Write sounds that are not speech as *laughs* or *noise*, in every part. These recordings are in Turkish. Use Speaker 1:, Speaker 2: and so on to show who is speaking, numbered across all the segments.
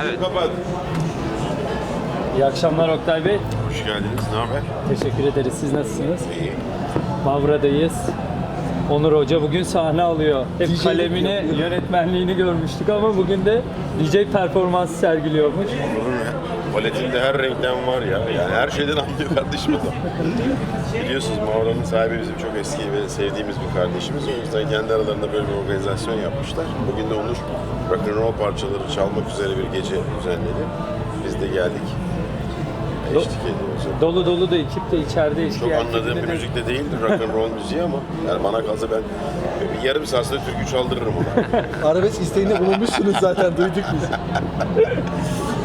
Speaker 1: Evet.
Speaker 2: Kapat.
Speaker 3: İyi akşamlar Oktay Bey.
Speaker 2: Hoş geldiniz. Ne haber?
Speaker 3: Teşekkür ederiz. Siz nasılsınız?
Speaker 2: İyi.
Speaker 3: Mavra'dayız. Onur Hoca bugün sahne alıyor. Hep
Speaker 4: DJ'lik
Speaker 3: kalemini,
Speaker 4: yapıyor.
Speaker 3: yönetmenliğini görmüştük ama bugün de DJ performansı sergiliyormuş.
Speaker 2: Olur mu ya? Paletinde her renkten var ya. Yani her şeyden *laughs* anlıyor kardeşim adam. Biliyorsunuz Mavra'nın sahibi bizim çok eski ve sevdiğimiz bir kardeşimiz. O yüzden kendi aralarında böyle bir organizasyon yapmışlar. Bugün de Onur rock'n'roll parçaları çalmak üzere bir gece düzenledi. Biz de geldik. Eşlik ediyoruz.
Speaker 3: Dolu dolu da ekip de içeride eşlik
Speaker 2: Çok anladığım bir
Speaker 3: de-
Speaker 2: müzik de değildir rock'n'roll *laughs* müziği ama yani bana kalsa ben bir yarım saat sonra türkü çaldırırım ona.
Speaker 4: Arabesk isteğinde bulunmuşsunuz zaten duyduk biz. *laughs*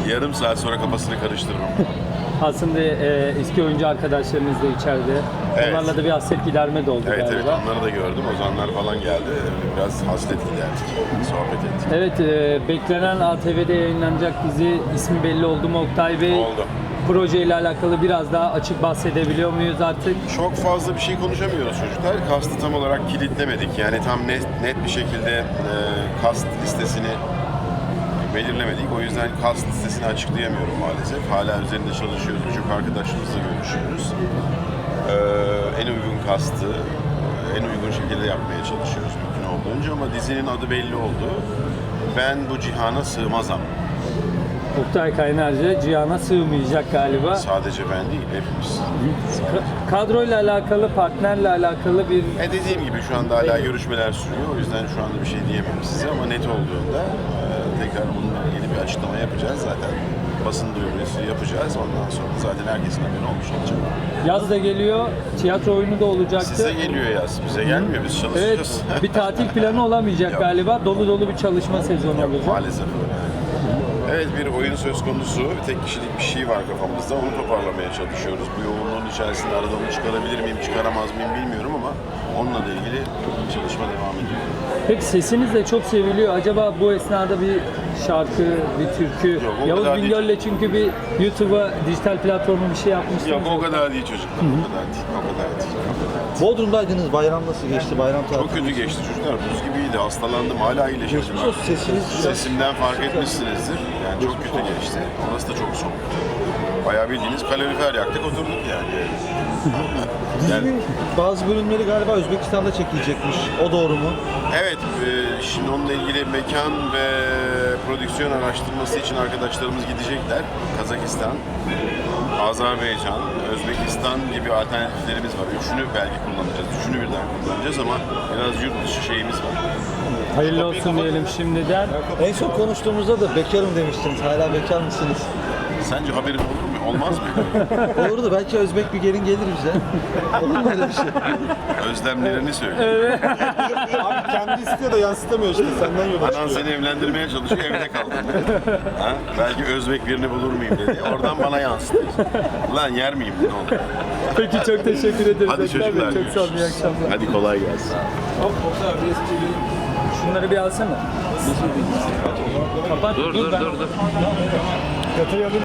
Speaker 2: yarım saat sonra kafasını karıştırırım. *laughs*
Speaker 3: Aslında e, eski oyuncu arkadaşlarınız da içeride.
Speaker 2: Evet.
Speaker 3: Onlarla da bir hasret giderme de oldu
Speaker 2: Evet evet
Speaker 3: galiba.
Speaker 2: onları da gördüm. Ozanlar falan geldi. Biraz hasret giderdik. Sohbet ettik.
Speaker 3: Evet, e, beklenen ATV'de yayınlanacak dizi ismi belli oldu mu Oktay Bey?
Speaker 2: Oldu.
Speaker 3: Projeyle alakalı biraz daha açık bahsedebiliyor muyuz artık?
Speaker 2: Çok fazla bir şey konuşamıyoruz çocuklar. Kastı tam olarak kilitlemedik. Yani tam net, net bir şekilde e, kast listesini belirlemedik. O yüzden kast listesini açıklayamıyorum maalesef. Hala üzerinde çalışıyoruz. Birçok arkadaşımızla görüşüyoruz. E, en uygun kastı en uygun şekilde yapmaya çalışıyoruz mümkün olduğunca ama dizinin adı belli oldu. Ben bu cihana sığmazam.
Speaker 3: Oktay Kaynarca Cihan'a sığmayacak galiba.
Speaker 2: Sadece ben değil, hepimiz.
Speaker 3: Ka- Kadroyla alakalı, partnerle alakalı bir
Speaker 2: E dediğim gibi şu anda hala görüşmeler sürüyor. O yüzden şu anda bir şey diyemem size ama net olduğunda e, tekrar bununla ilgili bir açıklama yapacağız zaten. Basın duyurusu yapacağız. Ondan sonra zaten herkesin haberi olmuş olacak.
Speaker 3: yaz da geliyor, tiyatro oyunu da olacaktı.
Speaker 2: Size geliyor yaz. Bize gelmiyor. Biz çalışacağız.
Speaker 3: Evet, bir tatil planı olamayacak *laughs*
Speaker 2: Yok.
Speaker 3: galiba. Dolu dolu bir çalışma sezonu
Speaker 2: Yok,
Speaker 3: olacak.
Speaker 2: maalesef öyle. Evet bir oyun söz konusu. Bir tek kişilik bir şey var kafamızda. Onu toparlamaya çalışıyoruz. Bu yoğunluğun içerisinde arada onu çıkarabilir miyim, çıkaramaz mıyım bilmiyorum ama onunla da ilgili çalışma devam ediyor.
Speaker 3: Peki sesiniz de çok seviliyor. Acaba bu esnada bir şarkı, bir türkü,
Speaker 2: Yok, o
Speaker 3: Yavuz
Speaker 2: kadar değil.
Speaker 3: Bingöl'le çünkü bir YouTube'a, dijital platforma bir şey yapmıştınız.
Speaker 2: Yok o kadar değil çocuklar. O kadar değil. O kadar değil. O kadar değil.
Speaker 4: Bodrum'daydınız. Bayram nasıl geçti? Bayram
Speaker 2: Çok
Speaker 4: tatili.
Speaker 2: kötü geçti çocuklar. Buz gibiydi. Hastalandım. Hala.
Speaker 4: Geçmiş olsun. Sesiniz
Speaker 2: Sesimden fark etmişsinizdir. Yani çok kötü geçti. Orası da çok soğuk. Bayağı bildiğiniz kalorifer yaktık oturduk yani. *laughs*
Speaker 4: Dizinin bazı bölümleri galiba Özbekistan'da çekilecekmiş. O doğru mu?
Speaker 2: Evet, e, şimdi onunla ilgili mekan ve prodüksiyon araştırması için arkadaşlarımız gidecekler. Kazakistan, Azerbaycan, Özbekistan gibi alternatiflerimiz var. Üçünü belki kullanacağız. Üçünü birden kullanacağız ama biraz yurt dışı şeyimiz var.
Speaker 3: Hayırlı olsun diyelim şimdiden.
Speaker 4: En son konuştuğumuzda da bekarım demiştiniz. Hala bekar mısınız?
Speaker 2: Sence haberin olur mu? Olmaz mı? *laughs*
Speaker 4: Olurdu. Belki Özbek bir gelin gelir bize. Olur mu öyle bir şey?
Speaker 2: Özlemlerini söyle.
Speaker 5: Abi kendi istiyor da yansıtamıyor işte senden yola
Speaker 2: Anan seni evlendirmeye çalışıyor, evde kaldın. ha? Belki Özbek birini bulur muyum dedi. Oradan bana yansıttı. Lan yer miyim ne olur.
Speaker 3: Peki çok teşekkür ederiz.
Speaker 2: Hadi
Speaker 3: Bey.
Speaker 2: çocuklar.
Speaker 3: Çok sağ olun, iyi
Speaker 2: görüşürüz.
Speaker 3: akşamlar.
Speaker 2: Hadi kolay gelsin.
Speaker 3: Şunları bir alsana. Kapat.
Speaker 1: Dur dur dur dur.